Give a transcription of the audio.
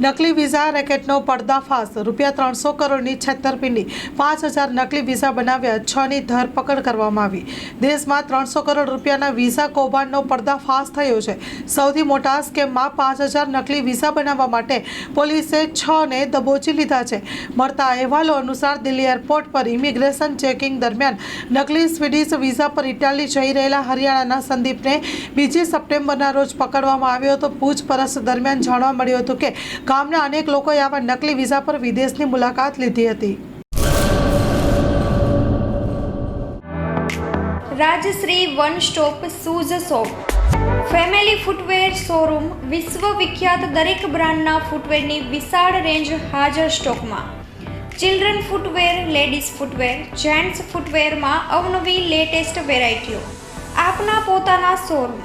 નકલી વિઝા રેકેટનો પર્દાફાશ. રૂપિયા ત્રણસો કરોડની છેતરપિંડી. પાંચ હજાર નકલી વિઝા બનાવ્યા, છની ધરપકડ કરવામાં આવી. દેશમાં ત્રણસો કરોડ રૂપિયાના વિઝા કૌભાંડનો પર્દાફાશ થયો છે. સૌથી મોટા સ્કેમમાં પાંચ હજાર નકલી વિઝા બનાવવા માટે પોલીસે છને દબોચી લીધા છે. મળતા અહેવાલો અનુસાર દિલ્હી એરપોર્ટ પર ઇમિગ્રેશન ચેકિંગ દરમિયાન નકલી સ્વીડિશ વિઝા પર ઇટાલી જઈ રહેલા હરિયાણાના સંદીપને બીજી સપ્ટેમ્બરના રોજ પકડવામાં આવ્યો હતો. પૂછપરછ દરમિયાન જાણવા મળ્યું હતું કે ગામના અનેક લોકોએ આવા નકલી વિઝા પર વિદેશની મુલાકાત લીધી હતી. Rajshree one stop shoes shop. Family footwear showroom વિશ્વ વિખ્યાત દરેક બ્રાન્ડના ફૂટવેરની વિશાળ રેન્જ હાજર સ્ટોકમાં. Children footwear, ladies footwear, gents ફૂટવેરમાં અવનવી લેટેસ્ટ વેરાયટીઓ. આપના પોતાના શોરૂમ.